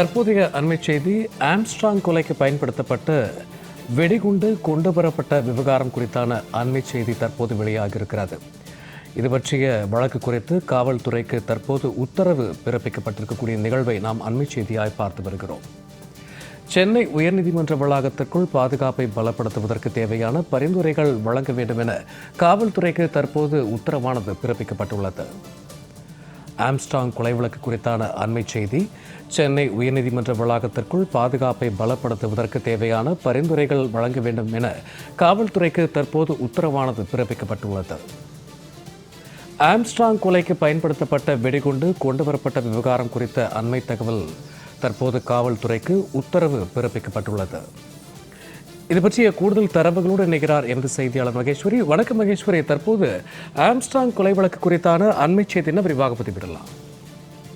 தற்போதைய அண்மை செய்தி ஆம்ஸ்ட்ராங் கொலைக்கு பயன்படுத்தப்பட்ட வெடிகுண்டு கொண்டு வரப்பட்ட விவகாரம் குறித்தான அண்மை செய்தி தற்போது வெளியாகியிருக்கிறது. இது பற்றிய வழக்கு குறித்து காவல்துறைக்கு தற்போது உத்தரவு பிறப்பிக்கப்பட்டிருக்கக்கூடிய நிகழ்வை நாம் அண்மை செய்தியாய் பார்த்து வருகிறோம். சென்னை உயர்நீதிமன்ற வளாகத்திற்குள் பாதுகாப்பை பலப்படுத்துவதற்கு தேவையான பரிந்துரைகள் வழங்க வேண்டும் என காவல்துறைக்கு தற்போது உத்தரவானது பிறப்பிக்கப்பட்டுள்ளது. ஆம்ஸ்டாங் கொலை வழக்கு குறித்தான அண்மை செய்தி சென்னை உயர்நீதிமன்ற வளாகத்திற்குள் பாதுகாப்பை பலப்படுத்துவதற்கு தேவையான பரிந்துரைகள் வழங்க வேண்டும் என காவல்துறைக்கு தற்போது உத்தரவானது பிறப்பிக்கப்பட்டுள்ளது. ஆம்ஸ்டாங் கொலைக்கு பயன்படுத்தப்பட்ட வெடிகுண்டு கொண்டுவரப்பட்ட விவகாரம் குறித்த அண்மை தகவல் தற்போது காவல்துறைக்கு உத்தரவு பிறப்பிக்கப்பட்டுள்ளது. இது பற்றிய கூடுதல் தரவுகளோடு இணைகிறார் எமது செய்தியாளர் மகேஸ்வரி. வணக்கம் மகேஸ்வரி. தற்போது ஆம்ஸ்டாங் கொலை வழக்கு குறித்தான அண்மை செய்தியினை விரிவாக பதிவிடலாம்?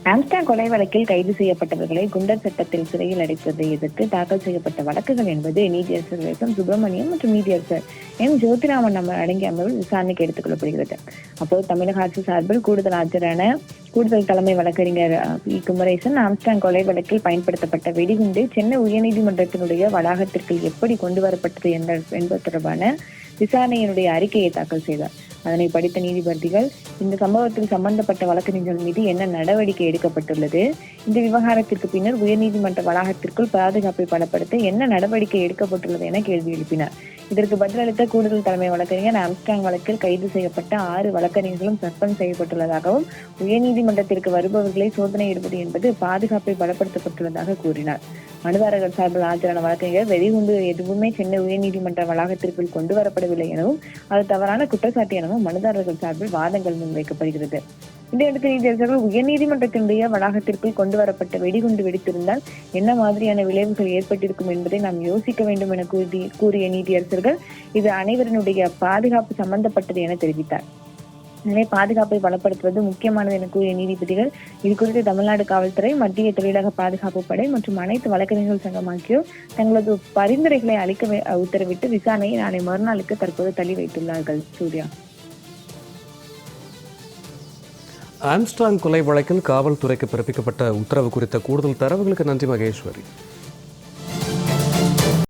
ஆம்ஸ்டாங் கொலை வழக்கில் கைது செய்யப்பட்டவர்களை குண்டர் சட்டத்தில் சிறையில் அடைப்பதை எதிர்த்து தாக்கல் செய்யப்பட்ட வழக்குகள் என்பது நீதியரசர் எஸ் எம் சுப்பிரமணியம் மற்றும் நீதியரசர் எம். ஜோதிராமன் அமர் அடங்கிய அமர்வில் விசாரணைக்கு எடுத்துக் கொள்ளப்படுகிறது அப்போது தமிழக அரசு சார்பில் கூடுதல் ஆஜரான கூடுதல் தலைமை வழக்கறிஞர் பி. குமரேசன் ஆம்ஸ்டாங் கொலை வழக்கில் பயன்படுத்தப்பட்ட வெடிகுண்டு சென்னை உயர்நீதிமன்றத்தினுடைய வளாகத்திற்கு எப்படி கொண்டு வரப்பட்டது என்ற- என்பது தொடர்பான விசாரணையினுடைய அறிக்கையை தாக்கல் செய்தார். அதனை படித்த நீதிபதிகள் இந்த சம்பவத்தில் சம்பந்தப்பட்ட வழக்கறிஞர்கள் மீது என்ன நடவடிக்கை எடுக்கப்பட்டுள்ளது? இந்த விவகாரத்திற்கு பின்னர் உயர்நீதிமன்ற வளாகத்திற்குள் பாதுகாப்பை பலப்படுத்த என்ன நடவடிக்கை எடுக்கப்பட்டுள்ளது என கேள்வி எழுப்பினார். இதற்கு பதிலளித்த கூடுதல் தலைமை வழக்கறிஞர் ஆம்ஸ்டாங் வழக்கில் கைது செய்யப்பட்ட ஆறு வழக்கறிஞர்களும் சஸ்பெண்ட் செய்யப்பட்டுள்ளதாகவும் உயர்நீதிமன்றத்திற்கு வருபவர்களை சோதனையிடுவது என்பது பாதுகாப்பை பலப்படுத்தப்பட்டுள்ளதாக கூறினார். மனுதாரர்கள் சார்பில் ஆஜரான வழக்கறிஞர் வெடிகுண்டு எதுவுமே சென்னை உயர்நீதிமன்ற வளாகத்திற்குள் கொண்டு வரப்படவில்லை எனவும் அது தவறான குற்றச்சாட்டு எனவும் மனுதாரர்கள் சார்பில் வாதங்கள் முன்வைக்கப்படுகிறது. இதையடுத்து நீதியரசர்கள் உயர்நீதிமன்றத்தினுடைய வளாகத்திற்குள் கொண்டு வரப்பட்ட வெடிகுண்டு வெடித்திருந்தால் என்ன மாதிரியான விளைவுகள் ஏற்பட்டிருக்கும் என்பதை நாம் யோசிக்க வேண்டும் என கூறி கூறிய நீதியரசர்கள் இது அனைவரினுடைய பாதுகாப்பு சம்பந்தப்பட்டது என தெரிவித்தார். எனவே பாதுகாப்பை பலப்படுத்துவது முக்கியமானது என கூறிய நீதிபதிகள் இது குறித்து தமிழ்நாடு காவல்துறை மத்திய தொழிலக பாதுகாப்பு படை மற்றும் அனைத்து வழக்கறிஞர்கள் சங்கம் ஆகியோர் தங்களது பரிந்துரைகளை அளிக்க உத்தரவிட்டு விசாரணையை நாளை மறுநாளுக்கு தற்போது தள்ளி வைத்துள்ளார்கள். சூர்யா. ஆம்ஸ்டாங் கொலை வழக்கில் காவல்துறைக்கு பிறப்பிக்கப்பட்ட உத்தரவு குறித்த கூடுதல் தரவுகளுக்கு நன்றி மகேஸ்வரி.